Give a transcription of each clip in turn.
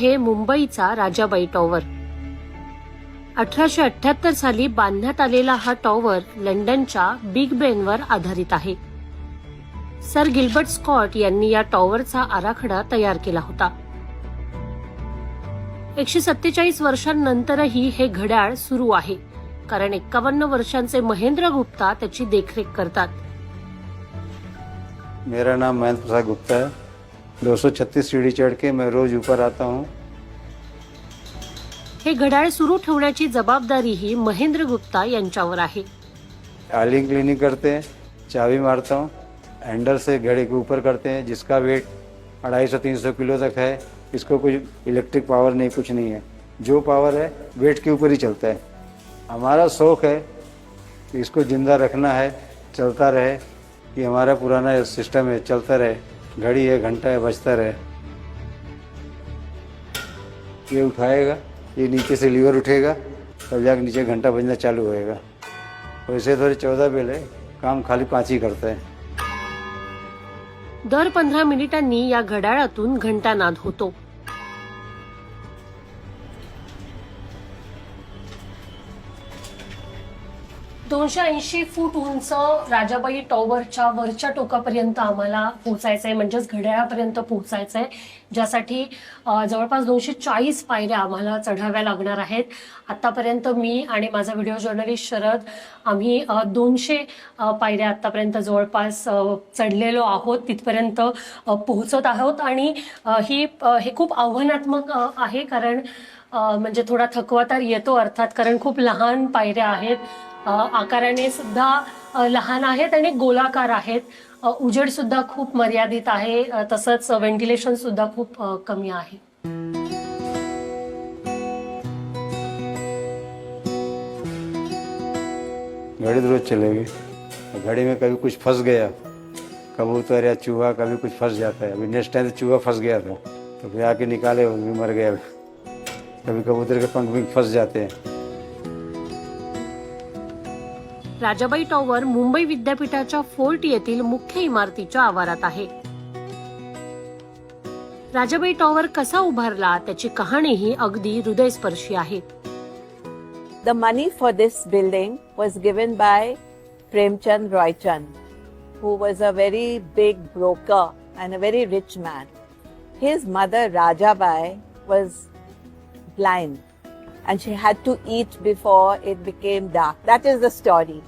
आहे मुंबईचा राजाबाई टॉवर. अठराशे अठ्याहत्तर साली बांधण्यात आलेला हा टॉवर लंडनच्या बिग बेनवर आधारित आहे. सर गिल्बर्ट स्कॉट यांनी या टॉवरचा आराखडा तयार केला होता. एकशे सत्तेचाळीस वर्षांनंतरही हे घड्याळ सुरू आहे कारण एक्कावन्न वर्षांचे महेंद्र गुप्ता त्याची देखरेख करतात. मेरा नाम महेंद्र प्रसाद गुप्ता है। 236 सीढ़ी चढ़ के मैं रोज ऊपर आता हूँ। हे घड्याळ सुरू ठेवण्याची जबाबदारीही महेंद्र गुप्ता यांच्यावर आहे. आलिंग क्लीनिंग करते हैं चाबी मारता हूँ हैंडल से घड़ी के ऊपर करते हैं जिसका वेट अढ़ाई सौ तीन सौ किलो तक है इसको कुछ इलेक्ट्रिक पावर नहीं कुछ नहीं है। जो पावर है वेट के ऊपर ही चलता है। हमारा शौक है कि इसको जिंदा रखना है चलता रहे कि हमारा पुराना सिस्टम है चलता रहे घड़ी है घंटा है बजता रहे। ये उठाएगा। ये नीचे से लीवर उठेगा तब जाकर नीचे घंटा बजना चालू होएगा। वैसे थोड़े चौदह बेल है काम खाली पाँच ही करता आहे दर पंधरा मिनिटांनी या घड्याळातून घंटानाद होतो. दोनशे ऐंशी फूट उंच राजाबाई टॉवरच्या वरच्या टोकापर्यंत आम्हाला पोहोचायचं आहे म्हणजेच घड्याळापर्यंत पोहोचायचं आहे ज्यासाठी जवळपास दोनशे चाळीस पायऱ्या आम्हाला चढाव्या लागणार आहेत. आतापर्यंत मी आणि माझा व्हिडिओ जर्नलिस्ट शरद आम्ही दोनशे पायऱ्या आतापर्यंत जवळपास चढलेलो आहोत तिथपर्यंत पोहोचत आहोत. आणि ही हे खूप आव्हानात्मक आहे कारण म्हणजे थोडा थकवा तर येतो अर्थात कारण खूप लहान पायऱ्या आहेत. आकाराने सुद्धा लहान आहेत आणि गोलाकार आहेत. उजेड सुद्धा खूप मर्यादित आहे. तसंच व्हेंटिलेशन सुद्धा खूप कमी आहे. घड़ी रोज चलेगी. घड़ी में कभी कुछ फंस गया. कबूतर या चूहा कभी कुछ फंस जाता है. अभी नेक्स्ट टाइम चूहा फंस गया था. तो फिर आके निकाले मर गया. कभी कबूतर के पंख भी फंस जाते हैं. राजाबाई टॉवर मुंबई विद्यापीठाच्या फोर्ट येथील मुख्य इमारतीच्या आवारात आहे. राजाबाई टॉवर कसा उभारला त्याची कहाणीही अगदी हृदयस्पर्शी आहे. The money for this building was given by Premchand Roychand who was a very big broker and a very rich man his mother Rajabai was blind and she had to eat before it became dark. That is the story.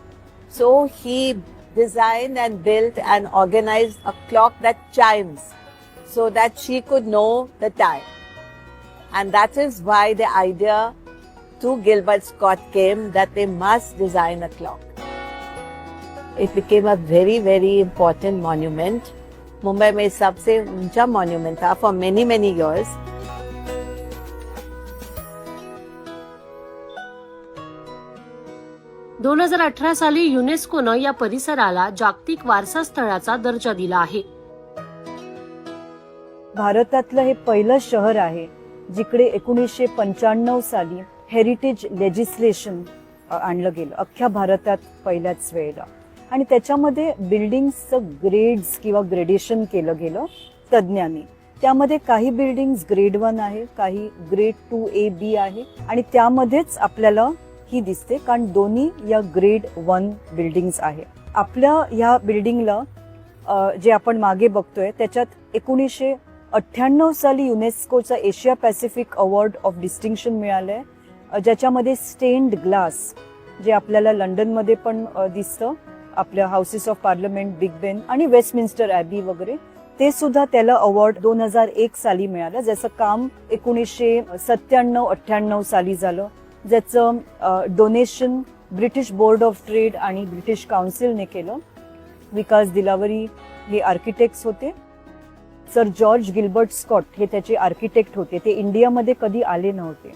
So he designed and built and organized a clock that chimes so that she could know the time. And that is why the idea to Gilbert Scott came that they must design a clock. It became a very, very important monument. Mumbai mein sabse uncha monument tha for many, many years. दोन हजार अठरा साली युनेस्कोनं या परिसराला जागतिक वारसा स्थळाचा दर्जा दिला आहे. भारतातलं हे पहिलं शहर आहे जिकडे एकोणीसशे पंच्याण्णव साली हेरिटेज लेजिस्लेशन आणलं गेलं. अख्ख्या भारतात पहिल्याच वेळेला. आणि त्याच्यामध्ये बिल्डिंग्सचं ग्रेड्स किंवा ग्रेडेशन केलं गेलं तज्ज्ञांनी. त्यामध्ये काही बिल्डिंग्स ग्रेड वन आहे काही ग्रेड टू ए बी आहे आणि त्यामध्येच आपल्याला ही दिसते कारण दोन्ही या ग्रेड वन बिल्डिंग्स आहे. आपल्या ह्या बिल्डिंगला जे आपण मागे बघतोय त्याच्यात एकोणीसशे अठ्ठ्याण्णव साली युनेस्कोचा Asia Pacific award of distinction मिळालंय. आहे ज्याच्यामध्ये स्टेन्ड ग्लास जे आपल्याला लंडनमध्ये पण दिसतं आपल्या houses of parliament Big Ben आणि वेस्टमिन्स्टर ॲबी वगैरे ते सुद्धा त्याला अवॉर्ड दोन हजार एक साली मिळालं ज्याचं काम एकोणीसशे सत्त्याण्णव अठ्ठ्याण्णव साली झालं. ज्याचं donation British board of trade आणि ब्रिटिश काउन्सिलने केलं. विकास दिलावरी हे आर्किटेक्ट्स होते. सर जॉर्ज गिल्बर्ट स्कॉट हे त्याचे आर्किटेक्ट होते. ते इंडियामध्ये कधी आले नव्हते.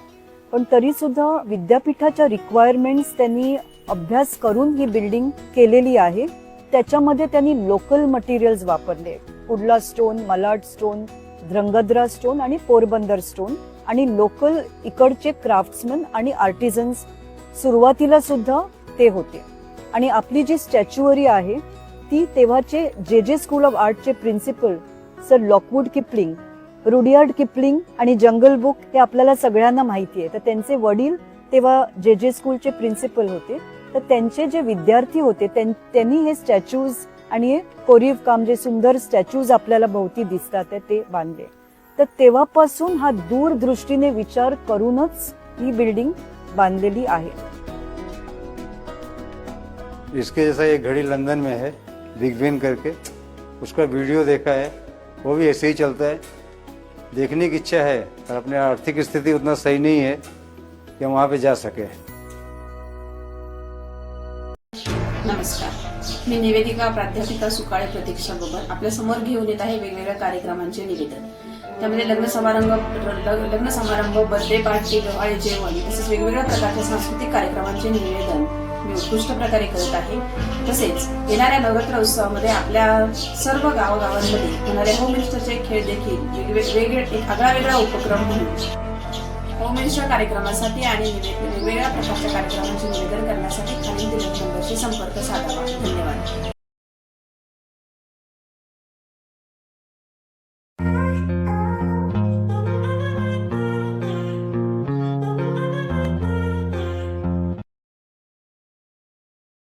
पण तरीसुद्धा विद्यापीठाच्या रिक्वायरमेंट्स त्यांनी अभ्यास करून ही बिल्डिंग केलेली आहे. त्याच्यामध्ये त्यांनी लोकल मटेरियल्स वापरले. Kudla stone Malad stone Dhrangadhra stone आणि पोरबंदर स्टोन आणि लोकल इकडचे क्राफ्ट्समन आणि आर्टिझन्स सुरुवातीला सुद्धा ते होते. आणि आपली जी स्टॅच्युअरी आहे ती तेव्हाचे J J school of आर्टचे principal sir Lockwood Kipling Rudyard Kipling आणि जंगल बुक हे आपल्याला सगळ्यांना माहिती आहे. तर त्यांचे वडील तेव्हा जे जे स्कूलचे प्रिन्सिपल होते. तर त्यांचे जे विद्यार्थी होते त्यां- त्यांनी हे स्टॅच्यूज आणि कोरीव काम जे सुंदर स्टॅच्यूज आपल्याला भोवती दिसतात आहे ते बांधले. तर तेव्हापासून हा दूरदृष्टीने विचार करूनच ही बिल्डिंग बांधलेली आहे. इसके जैसा एक घड़ी लंदन में है बिग बेन करके उसका वीडियो देखा है वो भी ऐसे ही चलता है। देखने की इच्छा है पर अपने आर्थिक स्थिति उतना सही नहीं है कि हम वहाँ पे जा सके। नमस्कार। मी निवेदिका प्राध्यापिका सुकाळे प्रतीक्षा बबर आपल्यासमोर घेऊन येत आहे वेगवेगळ्या कार्यक्रमांचे निवेदन. त्यामध्ये लग्न समारंभ लग- लग्न समारंभ बर्थडे पार्टी आणि जेवण तसेच वेगवेगळ्या प्रकारच्या सांस्कृतिक कार्यक्रमांचे निवेदन मी उत्कृष्ट प्रकारे करत आहे. तसेच येणाऱ्या नवरात्र उत्सवामध्ये आपल्या सर्व गावागावांमध्ये होणाऱ्या होम मिनिस्टरचे खेळ देखील वेगवेगळे एक आगळा वेगळा उपक्रम म्हणून होम मिनिस्टर कार्यक्रमासाठी आणि वेगवेगळ्या प्रकारच्या कार्यक्रमांचे निवेदन करण्यासाठी खालील दिलेल्या नंबरशी संपर्क साधावा. धन्यवाद.